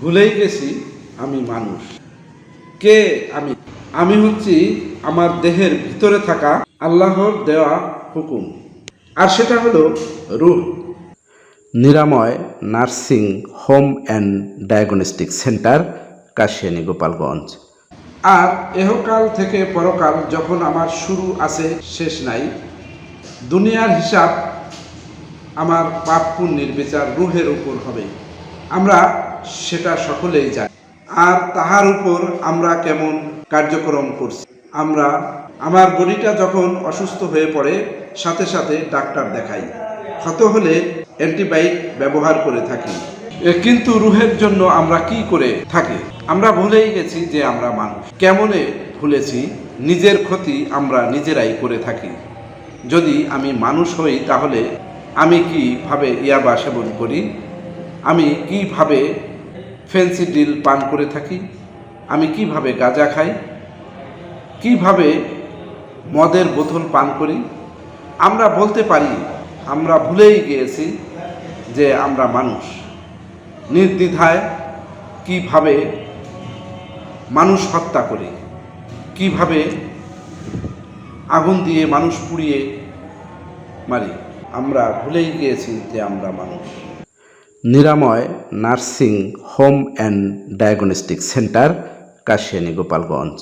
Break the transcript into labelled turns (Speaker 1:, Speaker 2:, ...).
Speaker 1: ভুলেই গেছি, আমি মানুষ। কে আমি? আমি হচ্ছি আমার দেহের ভিতরে থাকা আল্লাহর দেওয়া হুকুম। আর সেটা হলো রুহ। Niramoy nursing home and diagnostic centre, Kashiani Gopalganj. আর এহকাল থেকে পরকাল যখন আমার শুরু আছে, শেষ নাই। দুনিয়ার হিসাব আমার পাপ পুণ্যের বিচার রুহের উপর হবে। আমরা সেটা সকলেই জানি। আর তাহার উপর আমরা কেমন কার্যক্রম করছি। আমরা আমার বডিটা যখন অসুস্থ হয়ে পড়ে, সাথে সাথে ডাক্তার দেখাই। ক্ষত হলে অ্যান্টিবায়োটিক ব্যবহার করে থাকি। কিন্তু রুহের জন্য আমরা কি করে থাকি? আমরা ভুলেই গেছি যে আমরা মানুষ। কেমনে ভুলেছি? নিজের ক্ষতি আমরা নিজেরাই করে থাকি। যদি আমি মানুষ হই, তাহলে আমি কীভাবে ইয়াবা সেবন করি? আমি কীভাবে ফেন্সি ডিল পান করে থাকি। আমি কীভাবে গাঁজা খাই? কীভাবে মদের বোতল পান করি? আমরা বলতে পারি, আমরা ভুলেই গিয়েছি যে আমরা মানুষ। নির্দ্বিধায় কীভাবে মানুষ হত্যা করি? কীভাবে আগুন দিয়ে মানুষ পুড়িয়ে মারি? আমরা ভুলেই গিয়েছি যে আমরা মানুষ। Niramoy nursing home and diagnostic centre Kashiani Gopalganj.